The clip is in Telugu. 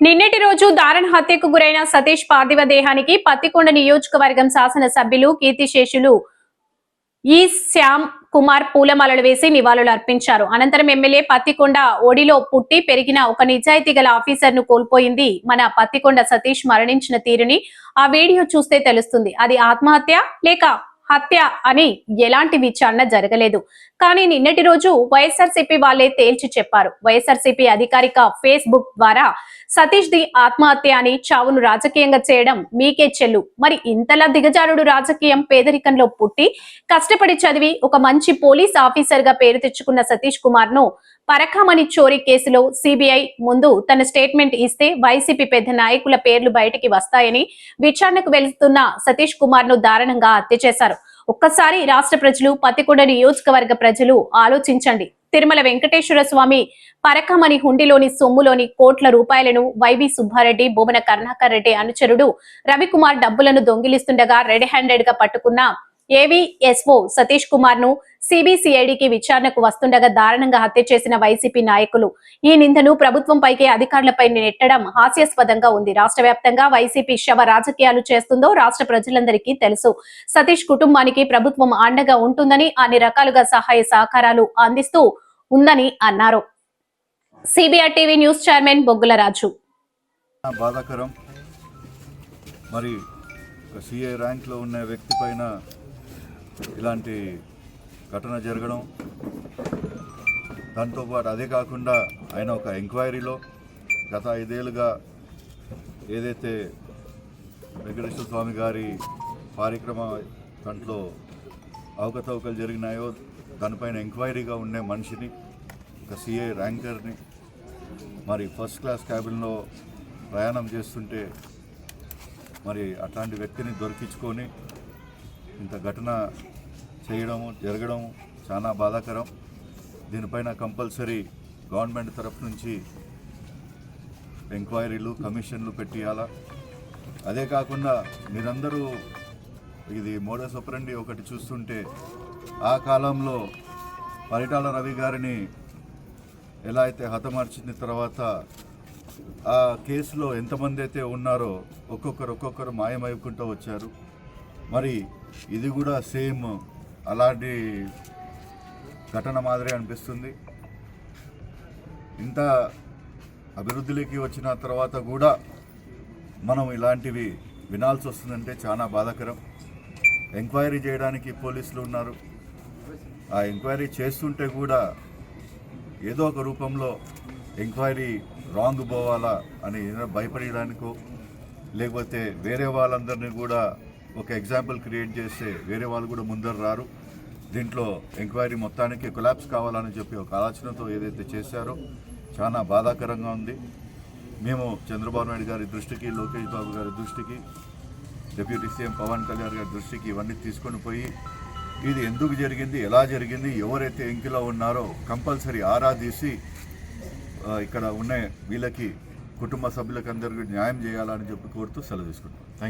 నిన్నటి రోజు దారుణ హత్యకు గురైన సతీష్ పార్థివ దేహానికి పత్తికొండ నియోజకవర్గం శాసనసభ్యులు కీర్తిశేషులు ఈ శ్యామ్ కుమార్ పూలమాలలు వేసి నివాళులు అర్పించారు. అనంతరం ఎమ్మెల్యే పత్తికొండ ఒడిలో పుట్టి పెరిగిన ఒక నిజాయితీ గల ఆఫీసర్ను కోల్పోయింది మన పత్తికొండ సతీష్ మరణించిన తీరుని ఆ వీడియో చూస్తే తెలుస్తుంది. అది ఆత్మహత్య లేక హత్య అని ఎలాంటి విచారణ జరగలేదు. కానీ నిన్నటి రోజు వైఎస్ఆర్సీపీ వాళ్ళే తేల్చి చెప్పారు. వైఎస్ఆర్సీపీ అధికారిక ఫేస్బుక్ ద్వారా సతీష్ ది ఆత్మహత్య అని చావును రాజకీయంగా చేయడం మీకే చెల్లు. మరి ఇంతలా దిగజారుడు రాజకీయం పేదరికంలో పుట్టి కష్టపడి చదివి ఒక మంచి పోలీస్ ఆఫీసర్గా పేరు తెచ్చుకున్న సతీష్ కుమార్ను పరకామణి చోరీ కేసులో సిబిఐ ముందు తన స్టేట్మెంట్ ఇస్తే వైసీపీ పెద్ద నాయకుల పేర్లు బయటికి వస్తాయని విచారణకు వెళుతున్న సతీష్ కుమార్ను దారుణంగా హత్య చేశారు. ఒక్కసారి రాష్ట్ర ప్రజలు పత్తికొండ నియోజకవర్గ ప్రజలు ఆలోచించండి. తిరుమల వెంకటేశ్వర స్వామి పరకమని హుండీలోని సొమ్ములోని కోట్ల రూపాయలను వైవి సుబ్బారెడ్డి బొమ్మన కరుణాకర్ రెడ్డి అనుచరుడు రవికుమార్ డబ్బులను దొంగిలిస్తుండగా రెడ్ హ్యాండెడ్గా పట్టుకున్న ఏవిఎస్ఓ సతీష్ కుమార్ను సిబిసిఐడికి విచారణకు వస్తుండగా దారుణంగా హత్య చేసిన వైసీపీ నాయకులు. ఈ నిందను ప్రభుత్వం పైకి అధికారులపై నెట్టడం హాస్యాస్పదంగా ఉంది. రాష్ట్ర వ్యాప్తంగా వైసీపీ శవ రాజకీయాలు చేస్తుందో రాష్ట్ర ప్రజలందరికీ తెలుసు. సతీష్ కుటుంబానికి ప్రభుత్వం అండగా ఉంటుందని అన్ని రకాలుగా సహాయ సహకారాలు అందిస్తూ ఉందని అన్నారు. సిబిఆర్ టీవీ న్యూస్ చైర్మన్ బొగ్గుల రాజు. బాధాకరం. మరి సిఏ ర్యాంక్లో ఉన్న వ్యక్తి పైన ఇలాంటి ఘటన జరగడం దాంతోపాటు అదే కాకుండా ఆయన ఒక ఎంక్వైరీలో గత ఐదేళ్ళుగా ఏదైతే వెంకటేశ్వర స్వామి గారి కార్యక్రమ దాంట్లో అవకతవకలు జరిగినాయో దానిపైన ఎంక్వైరీగా ఉండే మనిషిని ఒక సిఏ ర్యాంకర్ని మరి ఫస్ట్ క్లాస్ క్యాబిన్లో ప్రయాణం చేస్తుంటే మరి అట్లాంటి వ్యక్తిని దొరికించుకొని ఇంత ఘటన చేయడము జరగడం చాలా బాధాకరం. దీనిపైన కంపల్సరీ గవర్నమెంట్ తరఫు నుంచి ఎంక్వైరీలు కమిషన్లు పెట్టియాలా. అదే కాకుండా మీరందరూ ఇది మోడస్ ఒపరండి ఒకటి చూస్తుంటే ఆ కాలంలో పరిటాల రవి గారిని ఎలా అయితే హతమార్చిన తర్వాత ఆ కేసులో ఎంతమంది అయితే ఉన్నారో ఒక్కొక్కరు ఒక్కొక్కరు మాయమైపుకుంటూ వచ్చారు. మరి ఇది కూడా సేమ్ అలాంటి ఘటన మాదిరి అనిపిస్తుంది. ఇంత అభివృద్ధిలోకి వచ్చిన తర్వాత కూడా మనం ఇలాంటివి వినాల్సి వస్తుందంటే చాలా బాధాకరం. ఎంక్వైరీ చేయడానికి పోలీసులు ఉన్నారు. ఆ ఎంక్వైరీ చేస్తుంటే కూడా ఏదో ఒక రూపంలో ఎంక్వైరీ రాంగ్ పోవాలా అని భయపడేయడానికో భయపడడానికో లేకపోతే వేరే వాళ్ళందరినీ కూడా ఒక ఎగ్జాంపుల్ క్రియేట్ చేస్తే వేరే వాళ్ళు కూడా ముందర రారు. దీంట్లో ఎంక్వైరీ మొత్తానికి కొలాప్స్ కావాలని చెప్పి ఒక ఆలోచనతో ఏదైతే చేశారో చాలా బాధాకరంగా ఉంది. మేము చంద్రబాబు నాయుడు గారి దృష్టికి లోకేష్ బాబు గారి దృష్టికి డిప్యూటీ సీఎం పవన్ కళ్యాణ్ గారి దృష్టికి ఇవన్నీ తీసుకొని పోయి ఇది ఎందుకు జరిగింది ఎలా జరిగింది ఎవరైతే ఎంకిలో ఉన్నారో కంపల్సరీ ఆరాధీసి ఇక్కడ ఉన్న వీళ్ళకి కుటుంబ సభ్యులకు అందరికీ న్యాయం చేయాలని చెప్పి కోరుతూ సెలవు తీసుకుంటాం